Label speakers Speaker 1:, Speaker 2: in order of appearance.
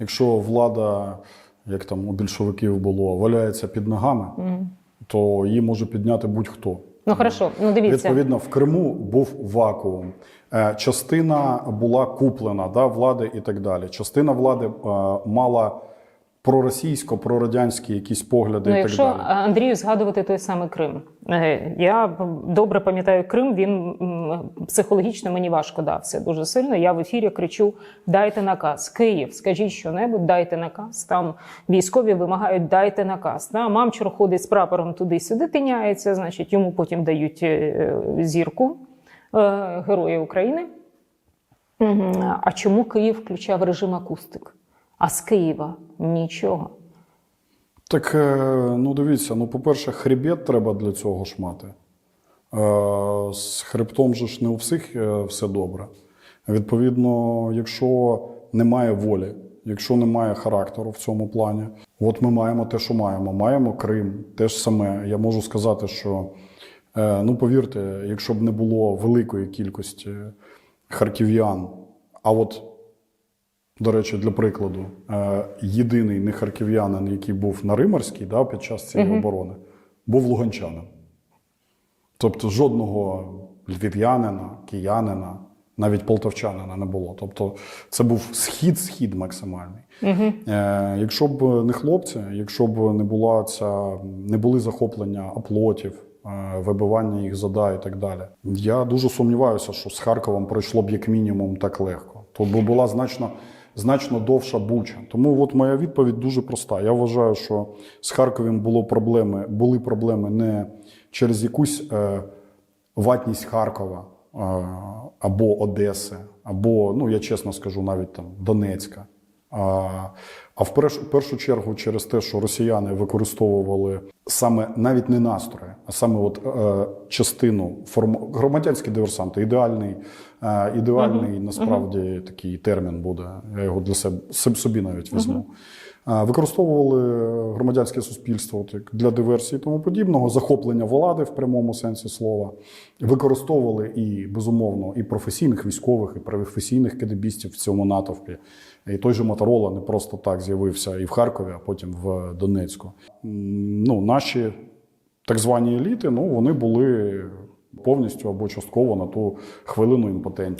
Speaker 1: Якщо влада, як там у більшовиків було, валяється під ногами, то її може підняти будь-хто.
Speaker 2: Ну хорошо, ну дивіться.
Speaker 1: Відповідно, в Криму був вакуум. Е, Частина була куплена да, влади і так далі. Частина влади е, мала проросійсько, прорадянські якісь погляди
Speaker 2: Ну,
Speaker 1: і так
Speaker 2: якщо
Speaker 1: далі.
Speaker 2: Андрію згадувати той самий Крим, Е, я добре пам'ятаю Крим. Він психологічно мені важко дався дуже сильно. Я в ефірі кричу: дайте наказ. Київ, скажіть що-небудь, дайте наказ. Там військові вимагають, дайте наказ. Та мамчур ходить з прапором туди-сюди, тиняється. Значить, йому потім дають е, зірку е, Герої України. А чому Київ включав режим акустик? А з Києва нічого.
Speaker 1: Так, е, ну дивіться, ну, по-перше, хребет треба для цього ж мати. Е, З хребтом же ж не у всіх е, все добре. Відповідно, якщо немає волі, якщо немає характеру в цьому плані, от ми маємо те, що маємо. Маємо Крим, те ж саме. Я можу сказати, що ну повірте, якщо б не було великої кількості харків'ян, а от до речі, для прикладу, е, єдиний не харків'янин, який був на Римарській да, під час цієї оборони, був луганчанин. Тобто жодного львів'янина, киянина, навіть полтавчанина не було. Тобто це був схід-схід максимальний. Е, якщо б не хлопці, якщо б не була ця, не були захоплення оплотів, е, вибивання їх зада і так далі. Я дуже сумніваюся, що з Харковом пройшло б як мінімум так легко. То б була значно, значно довша буча. Тому от моя відповідь дуже проста. Я вважаю, що з Харковом було проблеми, були проблеми не через якусь е, ватність Харкова е, або Одеси, або, ну я чесно скажу, навіть там Донецька. А, в першу, чергу через те, що росіяни використовували саме навіть не настрої, саме от е, частину форм... громадянські диверсанти, ідеальний, е, ідеальний насправді такий термін буде. Я його для себе собі навіть візьму. Е, Використовували громадянське суспільство для диверсії і тому подібного, захоплення влади в прямому сенсі слова. Використовували і безумовно і професійних військових, і професійних кадебістів в цьому натовпі. І той же Моторола не просто так з'явився і в Харкові, а потім в Донецьку. Ну, наші так звані еліти, ну вони були повністю або частково на ту хвилину імпотентні.